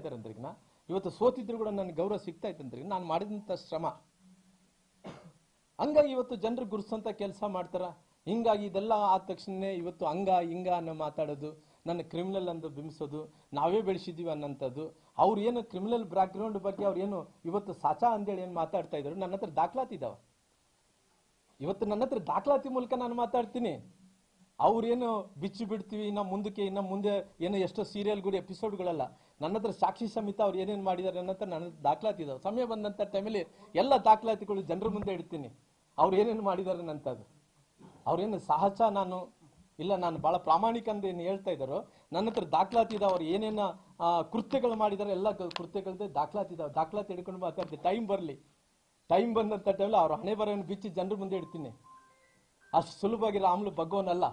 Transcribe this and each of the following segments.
ಇದ್ದಾರೆ ಅಂದ್ರಿಗ ಇವತ್ತು ಸೋತಿದ್ರು ಕೂಡ ನನಗೆ ಗೌರವ ಸಿಗ್ತಾ ಇತ್ತಂದ್ರಿ ನಾನು ಮಾಡಿದಂಥ ಶ್ರಮ. ಹಂಗಾಗಿ ಇವತ್ತು ಜನರು ಗುರುಸಂತ ಕೆಲಸ ಮಾಡ್ತಾರ. ಹಿಂಗಾಗಿ ಇದೆಲ್ಲ ಆದ ತಕ್ಷಣ ಇವತ್ತು ಹಂಗ, ಹಿಂಗ ಅನ್ನೋ ಮಾತಾಡೋದು, ನನ್ನ ಕ್ರಿಮಿನಲ್ ಅಂತ ಬಿಂಬಿಸೋದು, ನಾವೇ ಬೆಳೆಸಿದೀವಿ ಅನ್ನೋಂಥದ್ದು. ಅವ್ರು ಏನು ಕ್ರಿಮಿನಲ್ ಬ್ಯಾಕ್ಗ್ರೌಂಡ್ ಬಗ್ಗೆ ಅವ್ರು ಏನು ಇವತ್ತು ಸಾಚಾ ಅಂತೇಳಿ ಏನು ಮಾತಾಡ್ತಾ ಇದ್ರು ನನ್ನ ಹತ್ರ ದಾಖಲಾತಿ ಇದಾವ. ಇವತ್ತು ನನ್ನ ಹತ್ರ ದಾಖಲಾತಿ ಮೂಲಕ ನಾನು ಮಾತಾಡ್ತೀನಿ. ಅವ್ರೇನು ಬಿಚ್ಚಿ ಬಿಡ್ತೀವಿ, ಇನ್ನ ಮುಂದಕ್ಕೆ, ಇನ್ನ ಮುಂದೆ ಏನು ಎಷ್ಟೋ ಸೀರಿಯಲ್ಗಳು ಎಪಿಸೋಡ್ಗಳಲ್ಲ ನನ್ನ ಹತ್ರ ಸಾಕ್ಷಿ ಸಮೇತ ಅವ್ರು ಏನೇನು ಮಾಡಿದ್ದಾರೆ ಹತ್ರ ನನ್ನ ದಾಖಲಾತಿ ಇದಾವೆ ಸಮಯ ಬಂದಂಥ ಟೈಮಲ್ಲಿ ಎಲ್ಲ ದಾಖಲಾತಿಗಳು ಜನರ ಮುಂದೆ ಇಡ್ತೀನಿ. ಅವ್ರು ಏನೇನು ಮಾಡಿದ್ದಾರೆ ನನ್ನಂಥದ್ದು ಅವ್ರೇನು ಸಹಜ ನಾನು, ಇಲ್ಲ ನಾನು ಭಾಳ ಪ್ರಾಮಾಣಿಕ ಅಂತ ಏನು ಹೇಳ್ತಾ ಇದ್ದಾರೋ, ನನ್ನ ಹತ್ರ ದಾಖಲಾತಿ ಇದಾವೆ. ಅವ್ರು ಏನೇನ ಕೃತ್ಯಗಳು ಮಾಡಿದ್ದಾರೆ ಎಲ್ಲ ಕೃತ್ಯಗಳದ್ದು ದಾಖಲಾತಿ ಇದಾವೆ. ದಾಖಲಾತಿ ಹಿಡ್ಕೊಂಡು ಮಾತಾಡ್ತೀನಿ. ಟೈಮ್ ಬರಲಿ. ಟೈಮ್ ಬಂದಂಥ ಟೈಮಲ್ಲಿ ಅವ್ರ ಹಣೆ ಬರೋನು ಬಿಚ್ಚಿ ಜನರ ಮುಂದೆ ಇಡ್ತೀನಿ. ಅಷ್ಟು ಸುಲಭವಾಗಿ ರಾಮ್ಲು ಬಗ್ಗೋನಲ್ಲ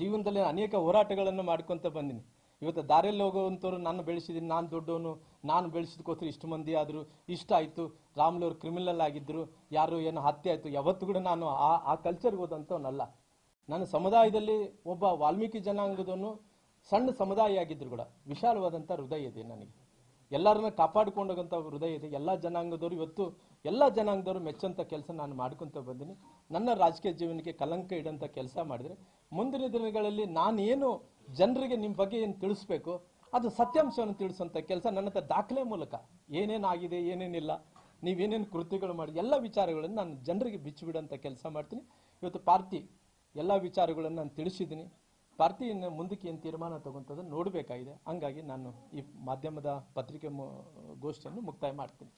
ಜೀವನದಲ್ಲಿ ಅನೇಕ ಹೋರಾಟಗಳನ್ನು ಮಾಡ್ಕೊಂತ ಬಂದೀನಿ. ಇವತ್ತು ದಾರಿಯಲ್ಲಿ ಹೋಗುವಂಥವ್ರು ನಾನು ಬೆಳೆಸಿದ್ದೀನಿ ನಾನು ದೊಡ್ಡವನು, ನಾನು ಬೆಳೆಸಿದ್ಕೋಸ್ಕರ ಇಷ್ಟು ಮಂದಿ ಆದರೂ, ಇಷ್ಟ ಆಯಿತು ರಾಮ್ಲು ಅವ್ರು ಕ್ರಿಮಿನಲ್ ಆಗಿದ್ದರು ಯಾರು ಏನು ಹತ್ಯೆ ಆಯಿತು, ಯಾವತ್ತು ಕೂಡ ನಾನು ಆ ಆ ಕಲ್ಚರ್ಗೆ ಹೋದಂಥವನಲ್ಲ. ನನ್ನ ಸಮುದಾಯದಲ್ಲಿ ಒಬ್ಬ ವಾಲ್ಮೀಕಿ ಜನಾಂಗದವನು ಸಣ್ಣ ಸಮುದಾಯ ಆಗಿದ್ದರು ಕೂಡ, ವಿಶಾಲವಾದಂಥ ಹೃದಯ ಇದೆ ನನಗೆ. ಎಲ್ಲರನ್ನ ಕಾಪಾಡ್ಕೊಂಡೋಗಂಥ ಹೃದಯ ಇದೆ. ಎಲ್ಲ ಜನಾಂಗದವರು ಇವತ್ತು ಎಲ್ಲ ಜನಾಂಗದವರು ಮೆಚ್ಚಂತ ಕೆಲಸ ನಾನು ಮಾಡ್ಕೊಂತ ಬಂದೀನಿ. ನನ್ನ ರಾಜಕೀಯ ಜೀವನಕ್ಕೆ ಕಲಂಕ ಇಡಂತ ಕೆಲಸ ಮಾಡಿದ್ರೆ ಮುಂದಿನ ದಿನಗಳಲ್ಲಿ ನಾನೇನು ಜನರಿಗೆ ನಿಮ್ಮ ಬಗ್ಗೆ ಏನು ತಿಳಿಸ್ಬೇಕು, ಅದು ಸತ್ಯಾಂಶವನ್ನು ತಿಳಿಸುವಂತ ಕೆಲಸ ನನ್ನ ಹತ್ರ ದಾಖಲೆ ಮೂಲಕ. ಏನೇನಾಗಿದೆ ಏನೇನಿಲ್ಲ ನೀವೇನೇನು ಕೃತಿಗಳು ಮಾಡಿ, ಎಲ್ಲ ವಿಚಾರಗಳನ್ನು ನಾನು ಜನರಿಗೆ ಬಿಚ್ಚಿಬಿಡಂತ ಕೆಲಸ ಮಾಡ್ತೀನಿ. ಇವತ್ತು ಪಾರ್ಟಿ ಎಲ್ಲ ವಿಚಾರಗಳನ್ನು ನಾನು ತಿಳಿಸಿದ್ದೀನಿ. ಪಾರ್ಟಿ ಇನ್ನು ಮುಂದಕ್ಕೆ ಏನು ತೀರ್ಮಾನ ತಗೊಂತದ್ದು ನೋಡಬೇಕಾಗಿದೆ. ಹಂಗಾಗಿ ನಾನು ಈ ಮಾಧ್ಯಮದ ಪತ್ರಿಕೆ ಗೋಷ್ಠಿಯನ್ನು ಮುಕ್ತಾಯ ಮಾಡ್ತೀನಿ.